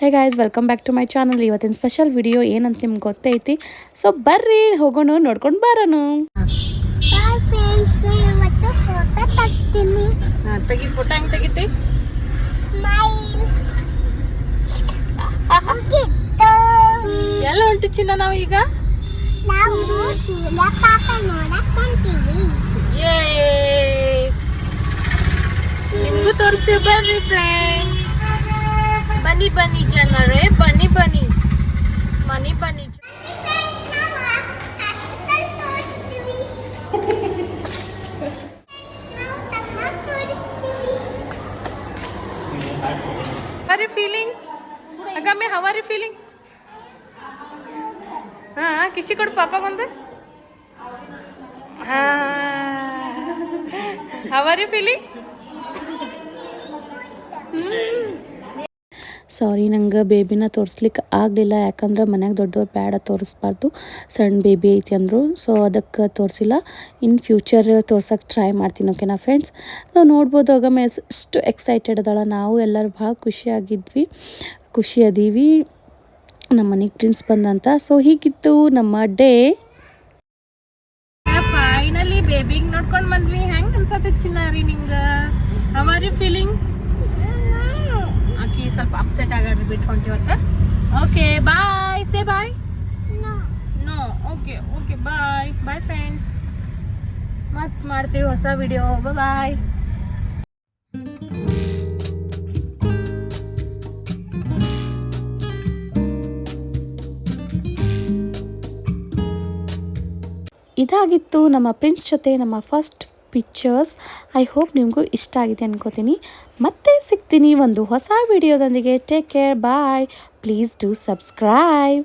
Hey guys welcome back to my channel ಇವತ್ತಿನ special video ಏನಂತ ನಿಮ್ಗೆ ಗೊತ್ತೈತಿ ಸೊ ಬರ್ರಿ ಹೋಗೋಣ ನೋಡ್ಕೊಂಡು ಬರೋಣ ಹಾಯ್ ಫ್ರೆಂಡ್ಸ್ ಇವತ್ತು ಫೋಟೋ ತೆಗ್ತೀನಿ ತೆಗಿ ಫೋಟೋ ಹೆಂಗೆ ತೆಗಿತಿ? ಸ್ಮೈಲ್ ಮುಗಿತ್ತು ಎಲ್ಲ ಹೊಂಟಿ ಚಿನ್ನ ನಾವು ಈಗ? ನಿಮ್ಗೂ ತೋರಿಸ್ತೀವಿ ಬರ್ರಿ friend bunny bunny channel eh bunny bunny bunny bunny How are you feeling? Agame, how are you feeling? हाँ किसी को पापा कौन थे हाँ how are you feeling? Hmm? ಸಾರಿ, ನಂಗೆ ಬೇಬಿನ ತೋರಿಸ್ಲಿಕ್ಕೆ ಆಗಲಿಲ್ಲ. ಯಾಕಂದ್ರೆ ಮನ್ಯಾಗ ದೊಡ್ಡವ್ರು ಬೇಡ ತೋರಿಸ್ಬಾರ್ದು. ಸಣ್ಣ ಬೇಬಿ ಐತಿ ಅಂದರು. ಸೊ ಅದಕ್ಕೆ ತೋರಿಸಿಲ್ಲ. ಇನ್ ಫ್ಯೂಚರ್ ತೋರ್ಸಕ್ಕೆ ಟ್ರೈ ಮಾಡ್ತೀನಿ ಓಕೆನಾ ಫ್ರೆಂಡ್ಸ್ ನಾವು ನೋಡ್ಬೋದು ಆಗಮೆ ಎಷ್ಟು ಎಕ್ಸೈಟೆಡ್ ಅದಾಳ. ನಾವು ಎಲ್ಲರೂ ಭಾಳ ಖುಷಿಯಾಗಿದ್ವಿ ಖುಷಿ ಅದೀವಿ. ನಮ್ಮ ಮನೆಗೆ ಪ್ರಿನ್ಸ್ ಬಂದಂತ. ಸೊ ಹೀಗಿತ್ತು ನಮ್ಮ ಡೇ ಫೈನಲಿ ಬೇಬಿಗೆ ನೋಡ್ಕೊಂಡು ಬಂದ್ವಿ. ಹೆಂಗೆ ಅನ್ಸತ್ತೆ ಚಿನ್ನಾರಿ ನಿಂಗೆ how are you feeling upset ಆಗಾಡ್ರಿ ಬಿಟ್ಟು ಹೊಂಟಿವತ್ತ okay bye say bye no no okay okay bye bye friends ಮತ್ತೆ ಮಾಡ್ತೀವಿ ಹೊಸ ವಿಡಿಯೋ ಬಾಯ್ ಇದಾಗಿತ್ತು ನಮ್ಮ ಪ್ರಿನ್ಸ್ ಜೊತೆ ನಮ್ಮ ಫಸ್ಟ್ ಪಿಕ್ಚರ್ಸ್ ಐ ಹೋಪ್ ನಿಮಗೂ ಇಷ್ಟ ಆಗಿದೆ ಅನ್ಕೋತೀನಿ. ಮತ್ತೆ ಸಿಗ್ತೀನಿ ಒಂದು ಹೊಸ ವಿಡಿಯೋದೊಂದಿಗೆ take care bye please do subscribe